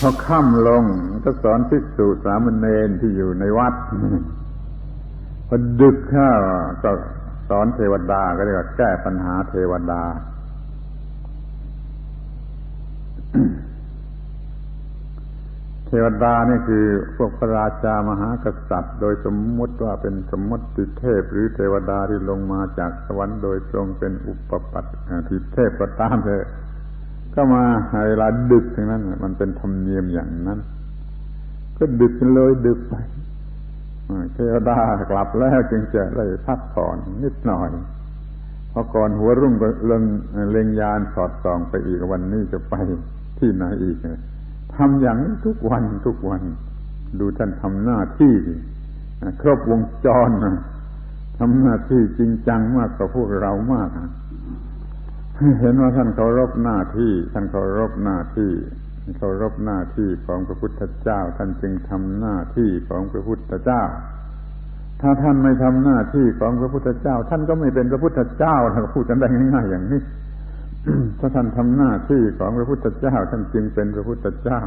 พอค่ำลงก็สอนภิกษุสามเณรที่อยู่ในวัด พอดึกข้าก็สอนเทวดาก็เรียกว่าแก้ปัญหาเทวดา เทวดานี่คือพวกพระราชามหากษัตริย์ โดยสมมติว่าเป็นสมมติเทพ หรือเทวดาที่ลงมาจากสวรรค์โดยตรงเป็นอุปปัตติเทพก็ตามเถอะ ก็มาเวลาดึกทั้งนั้น มันเป็นธรรมเนียมอย่างนั้น ก็ดึกเลยดึกไปเทวดากลับแล้วจึงจะได้พักผ่อนนิดหน่อยพอก่อนหัวรุ่งก็เล็งเล็งยานสอดส่องไปอีกวันนี้จะไปที่ไหนอีกทำอย่างนี้ทุกวันทุกวัน ดูท่านทำหน้าที่ครบวงจรทำหน้าที่จริงจังมากกว่าพวกเรามาก เห็นว่าท่านเคารพหน้าที่ ท่านเคารพหน้าที่เคารพหน้าที่ของพระพุทธเจ้า ท่านจึงทำหน้าที่ของพระพุทธเจ้า ถ้าท่านไม่ทำหน้าที่ของพระพุทธเจ้า ท่านก็ไม่เป็นพระพุทธเจ้าเราพูดกันได้ง่าย ๆ อย่างนี้ถ้าท่านทำหน้าที่ของพระพุทธเจ้า ท่านจึงเป็นพระพุทธเจ้า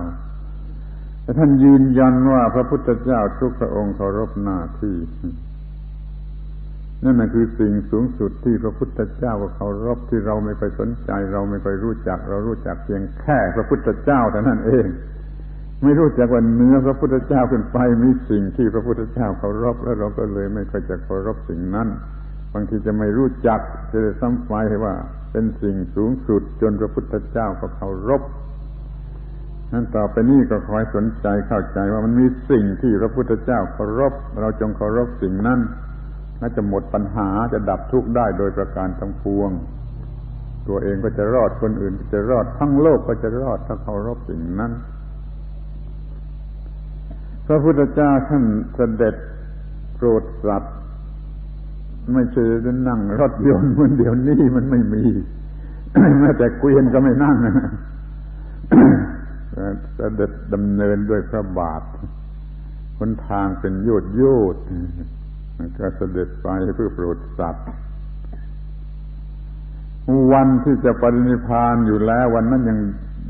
แต่ท่านยืนยันว่าพระพุทธเจ้าทุกพระองค์เคารพหน้าที่ นั่นแหะคือสิ่งสูงสุดที่พระพุทธเจ้าเคารพที่เราไม่ค่อยสนใจ เราไม่ค่อยรู้จัก เรารู้จักเพียงแค่พระพุทธเจ้าแต่นั่นเอง ไม่รู้จักว่าเนื้อพระพุทธเจ้าขึ้นไปมีสิ่งที่พระพุทธเจ้าเคารพแล้วเราก็เลยไม่ค่อยจะเคารพสิ่งนั้นบางทีจะไม่รู้จักจะซ้ำไปว่า เป็นสิ่งสูงสุดจนพระพุทธเจ้าก็เคารพนั้นต่อไปนี้ก็คอยสนใจเข้าใจว่ามันมีสิ่งที่พระพุทธเจ้าเคารพเราจงเคารพสิ่งนั้น น่าจะหมดปัญหาจะดับทุกข์ได้โดยประการทั้งปวง ตัวเองก็จะรอดคนอื่นก็จะรอดทั้งโลกก็จะรอดถ้าเคารพสิ่งนั้น พระพุทธเจ้าท่านเสด็จโปรดสัตว์ไม่ใช่จะนั่งรถยนต์เหมือนเดี๋ยวนี้มันไม่มีแม้แต่เกวียนก็ไม่นั่งเสด็จดำเนินด้วยพระบาทคนทางเป็นโยดโยด ก็เสด็จไปเพื่อโปรดสัตว์ วันที่จะปรินิพานอยู่แล้ว วันนั้นยัง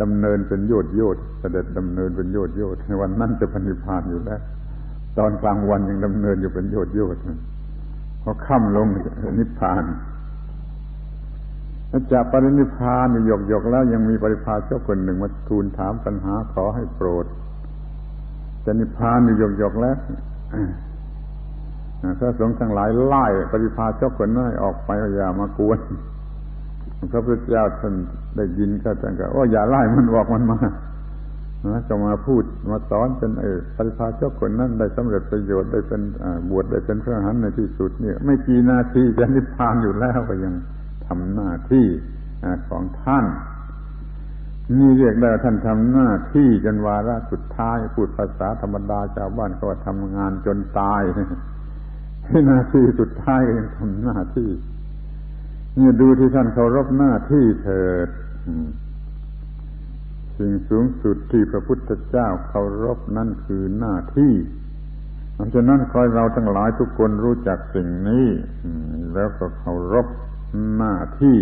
ดำเนินเป็นโยดโยดเสด็จดำเนินเป็นโยดโยดในวันนั้นจะปรินิพานอยู่แล้ว ตอนกลางวันยังดำเนินอยู่เป็นโยดโยดพอค่ำลงนิพพานจะปรินิพานหยกหยกแล้วยังมีปริพาเจ้าคนหนึ่งมาทูลถามปัญหาขอให้โปรดจะนิพพานหยกหยกแล้ว พระสงฆ์ทั้งหลายไล่ปฏิภาเจ้าคนนั้นออกไปอย่ามากวนพระพุทธเจ้าท่านได้ยินก็ท่านก็ว่าอย่าไล่มันบอกมันมาแล้วก็มาพูดมาสอนเป็นเออปฏิภาเจ้าคนนั้นได้สำเร็จประโยชน์ได้เป็นบวชได้เป็นพระหันในที่สุดเนี่ย ไม่กี่นาทีจะนิพพานอยู่แล้วก็ยังทำหน้าที่ของท่าน นี่เรียกได้ท่านทำหน้าที่จนวาระสุดท้ายพูดภาษาธรรมดาชาวบ้านก็ว่าทำงานจนตาย ที่นาทีสุดท้ายก็ยังทำหน้าที่เนี่ยดูที่ท่านเคารพหน้าที่เถิดสิ่งสูงสุดที่พระพุทธเจ้าเคารพนั่นคือหน้าที่เพราะฉะนั้นคอยเราทั้งหลายทุกคนรู้จักสิ่งนี้แล้วก็เคารพหน้าที่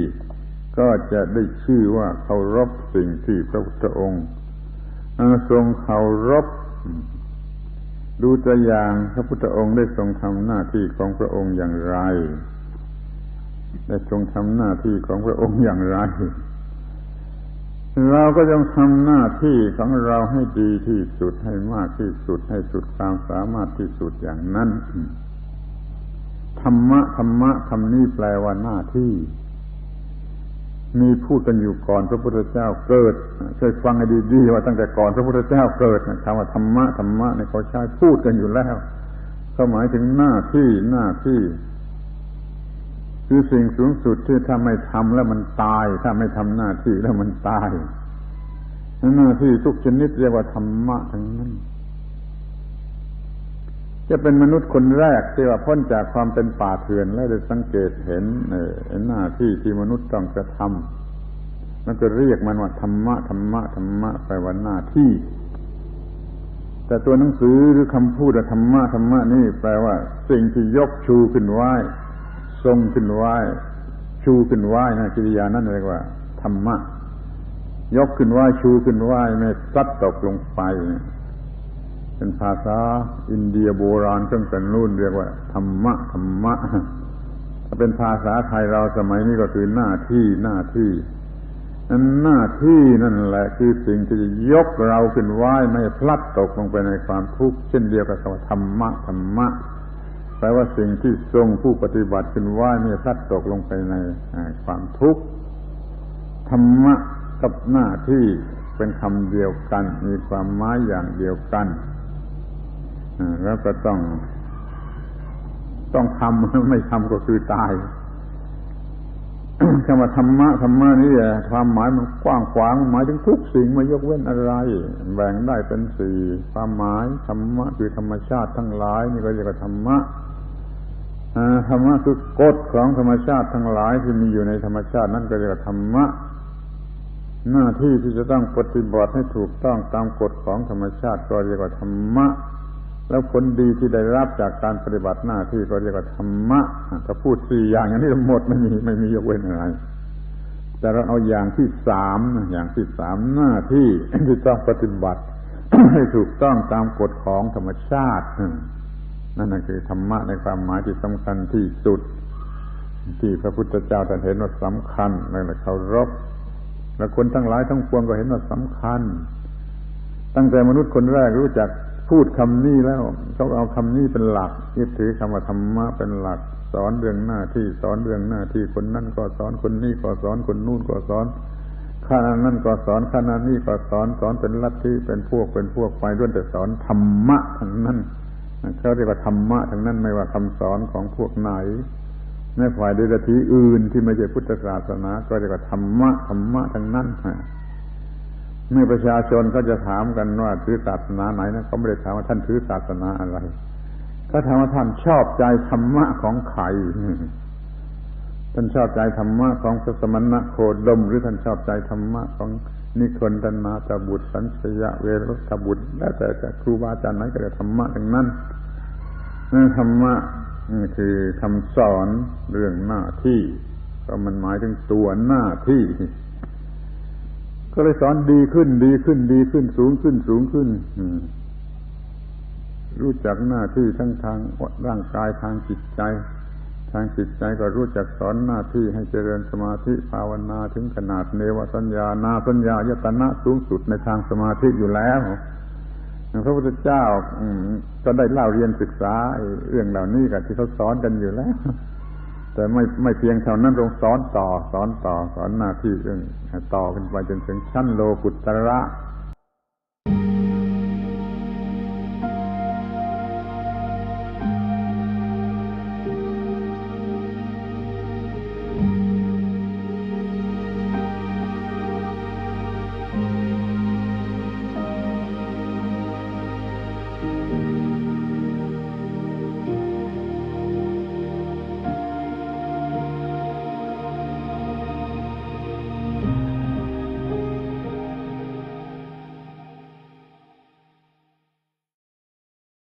ก็จะได้ชื่อว่าเคารพสิ่งที่พระพุทธองค์ทรงเคารพ ดูตัวอย่างพระพุทธองค์ได้ทรงทำหน้าที่ของพระองค์อย่างไร ได้ทรงทำหน้าที่ของพระองค์อย่างไร เราก็ต้องทำหน้าที่ของเราให้ดีที่สุดให้มากที่สุดให้สุดความสามารถที่สุดอย่างนั้นธรรมะธรรมะคำนี้แปลว่าหน้าที่ มีพูดกันอยู่ก่อนพระพุทธเจ้าเกิด ช่วยฟังให้ดีๆว่าตั้งแต่ก่อนพระพุทธเจ้าเกิดคำว่าธรรมะธรรมะเนี่ยเขาใช้พูดกันอยู่แล้วเขาหมายถึงหน้าที่หน้าที่ คือสิ่งสูงสุดที่ถ้าไม่ทำแล้วมันตาย ถ้าไม่ทำหน้าที่แล้วมันตายหน้าที่ทุกชนิดเรียกว่าธรรมะทั้งนั้น จะเป็นมนุษย์คนแรกที่ว่าพ้นจากความเป็นป่าเถื่อน แล้วได้สังเกตเห็นหน้าที่ที่มนุษย์ต้องกระทำแล้วก็เรียกมันว่าธรรมะธรรมะธรรมะไปวันหน้าที่ แต่ตัวหนังสือหรือคำพูดธรรมะธรรมะนี่แปลว่า สิ่งที่ยกชูขึ้นไหวทรงขึ้นไหวชูขึ้นไหวนะกิริยานั่นเรียกว่า ธรรมะ ยกขึ้นไหวชูขึ้นไหวไม่ซัดตกลงไป เป็นภาษาอินเดียโบราณตั้งแต่นู่นเรียกว่า ธรรมะธรรมะ ถ้าเป็นภาษาไทยเราสมัยนี้ก็คือหน้าที่หน้าที่นั้นหน้าที่นั่นแหละ คือสิ่งที่จะยกเราขึ้นไหวไม่พลัดตกลงไปในความทุกข์เช่นเดียวกับคำว่าธรรมะธรรมะแปลว่าสิ่งที่ทรงผู้ปฏิบัติขึ้นไหวไม่พลัดตกลงไปในความทุกข์ธรรมะกับหน้าที่เป็นคำเดียวกัน มีความหมายอย่างเดียวกัน แล้วก็ต้อง ต้องทำไม่ทำก็คือตายคำว่าธรรมะธรรมะนี่ความหมายมันกว้างขวางหมายถึงทุกสิ่งไม่ยกเว้นอะไร แบ่งได้เป็นสี่ความหมายธรรมะคือธรรมชาติทั้งหลาย นี่ก็เรียกว่าธรรมะธรรมะคือกฎของธรรมชาติทั้งหลายที่มีอยู่ในธรรมชาตินั่นก็เรียกว่าธรรมะ หน้าที่ที่จะต้องปฏิบัติให้ถูกต้องตามกฎของธรรมชาติก็เรียกว่าธรรมะ แล้วผลดีที่ได้รับจากการปฏิบัติหน้าที่ก็เรียกว่าธรรมะ ถ้าพูดสี่อย่างอย่างนี้หมดไม่มีไม่มียกเว้นอะไร แต่เราเอาอย่างที่สามอย่างที่สามหน้าที่ที่ต้องปฏิบัติให้ถูกต้องตามกฎของธรรมชาติ นั่นคือธรรมะในความหมายที่สำคัญที่สุด ที่พระพุทธเจ้าท่านเห็นว่าสำคัญและเคารพและคนทั้งหลายทั้งปวงก็เห็นว่าสำคัญ ตั้งแต่มนุษย์คนแรกรู้จัก พูดคำนี้แล้วเขาเอาคำนี้เป็นหลักยึดถือคำว่าธรรมะเป็นหลัก สอนเรื่องหน้าที่สอนเรื่องหน้าที่คนนั้นก็สอนคนนี้ก็สอนคนนู่นก็สอนข้านั้นก็สอนข้านั้นนี่ก็สอนสอนเป็นลัทธิเป็นพวกเป็นพวกไปด้วยแต่สอนธรรมะทั้งนั้นเขาเรียกว่าธรรมะทั้งนั้นไม่ว่าคำสอนของพวกไหนในฝ่ายเดรัจฉีอื่นที่ไม่ใช่พุทธศาสนา ก็เรียกว่าธรรมะธรรมะทั้งนั้น เมื่อประชาชนก็จะถามกันว่าถือศาสนาไหนนะเขาไม่ได้ถามว่าท่านถือศาสนาอะไรเขาถามว่าท่านชอบใจธรรมะของใครท่านชอบใจธรรมะของพระสมณะโคดม หรือท่านชอบใจธรรมะของนิคนตนาตบุตรสัญชยะเวรุตบุตรแล้วแต่จะครูบาอาจารย์ไหนก็จะธรรมะทั้งนั้นธรรมะคือคำสอนเรื่องหน้าที่ก็มันหมายถึงตัวหน้าที่ ก็เลยสอนดีขึ้นดีขึ้นดีขึ้นสูงขึ้นสูงขึ้นรู้จักหน้าที่ทั้งทางร่างกายทางจิตใจ ทางจิตใจก็รู้จักสอนหน้าที่ให้เจริญสมาธิภาวนาถึงขนาดเนวสัญญานาสัญญายตนะสูงสุดในทางสมาธิอยู่แล้วพระพุทธเจ้าก็ได้เล่าเรียนศึกษาเรื่องเหล่านี้กับที่เขาสอนกันอยู่แล้ว แต่ไม่ไม่เพียงเท่านั้นทรงสอนต่อ สอนต่อสอนหน้าที่เรื่องต่อขึ้นไปจนถึงชั้นโลกุตระ